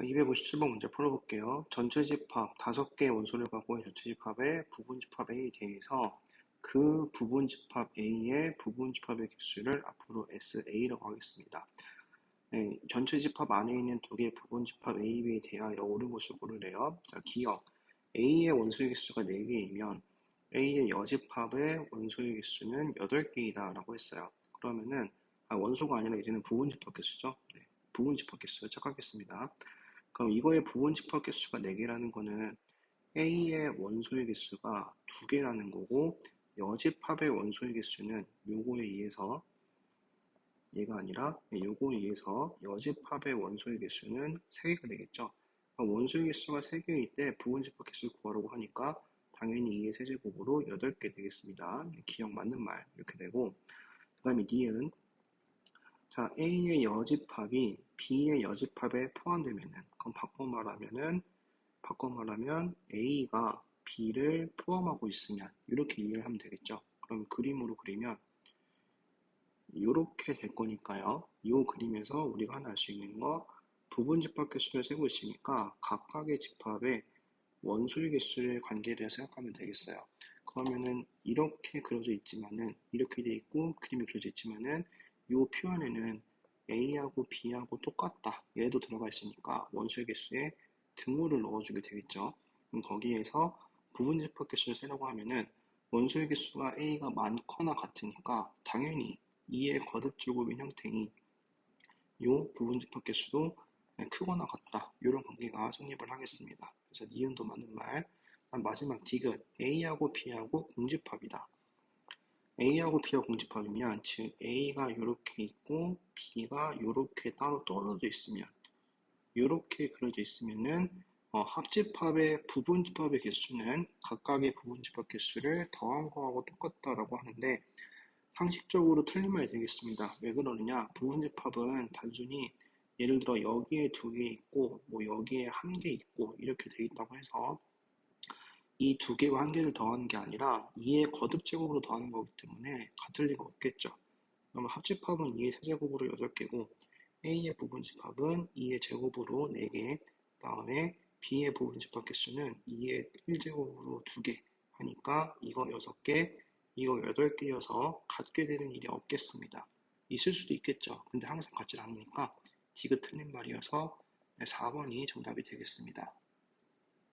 자, 257번 문제 풀어볼게요. 전체 집합 5개의 원소를 갖고 있는 전체 집합의 부분 집합 A에 대해서 그 부분 집합 A의 부분 집합의 개수를 앞으로 SA라고 하겠습니다. 네, 전체 집합 안에 있는 두 개의 부분 집합 A, B에 대하여 옳은 것을 고르래요. 자, 기억. A의 원소의 개수가 4개이면 A의 여집합의 원소의 개수는 8개이다 라고 했어요. 그러면은 아, 원소가 아니라 이제는 부분 집합 개수죠. 네, 부분 집합 개수 착각했습니다. 그럼 이거의 부분 집합 개수가 4개라는 거는 A의 원소의 개수가 2개라는 거고 여집합의 원소의 개수는 요거에 의해서 얘가 아니라 요거에 의해서 여집합의 원소의 개수는 3개가 되겠죠. 원소의 개수가 3개일 때 부분 집합 개수를 구하라고 하니까 당연히 2의 세제곱으로 8개 되겠습니다. 기억 맞는 말 이렇게 되고 그 다음에 니은 자 A의 여집합이 B의 여집합에 포함되면은 그럼 바꿔 말하면은 바꿔 말하면 A가 B를 포함하고 있으면 이렇게 이해를 하면 되겠죠. 그럼 그림으로 그리면 이렇게 될 거니까요. 이 그림에서 우리가 하나 알 수 있는 거 부분 집합 개수를 세고 있으니까 각각의 집합의 원소의 개수를 관계를 생각하면 되겠어요. 그러면은 이렇게 그려져 있지만은 이렇게 돼 있고 그림이 그려져 있지만은 이 표현에는 A하고 B하고 똑같다. 얘도 들어가 있으니까 원소의 개수에 등호를 넣어주게 되겠죠. 그럼 거기에서 부분 집합 개수를 세라고 하면은 원소의 개수가 A가 많거나 같으니까 당연히 2의 거듭제곱인 형태인 이 부분 집합 개수도 크거나 같다. 이런 관계가 성립을 하겠습니다. 그래서 니은도 맞는 말. 마지막 디귿 A하고 B하고 공집합이다. A하고 B가 공집합이면 즉 A가 이렇게 있고 B가 이렇게 따로 떨어져 있으면 이렇게 그려져 있으면은 어, 합집합의 부분집합의 개수는 각각의 부분집합 개수를 더한 거하고 똑같다라고 하는데 상식적으로 틀린 말이 되겠습니다. 왜 그러느냐? 부분집합은 단순히 예를 들어 여기에 두 개 있고 뭐 여기에 한 개 있고 이렇게 돼 있다고 해서 이 두 개와 한 개를 더하는 게 아니라 2의 거듭 제곱으로 더하는 거기 때문에 같을 리가 없겠죠. 그러면 합집합은 2의 세제곱으로 8개고 A의 부분 집합은 2의 제곱으로 4개 다음에 B의 부분 집합 개수는 2의 1제곱으로 2개 하니까 이거 6개 이거 8개여서 같게 되는 일이 없겠습니다. 있을 수도 있겠죠. 근데 항상 같지 않으니까 디귿 틀린 말이어서 4번이 정답이 되겠습니다.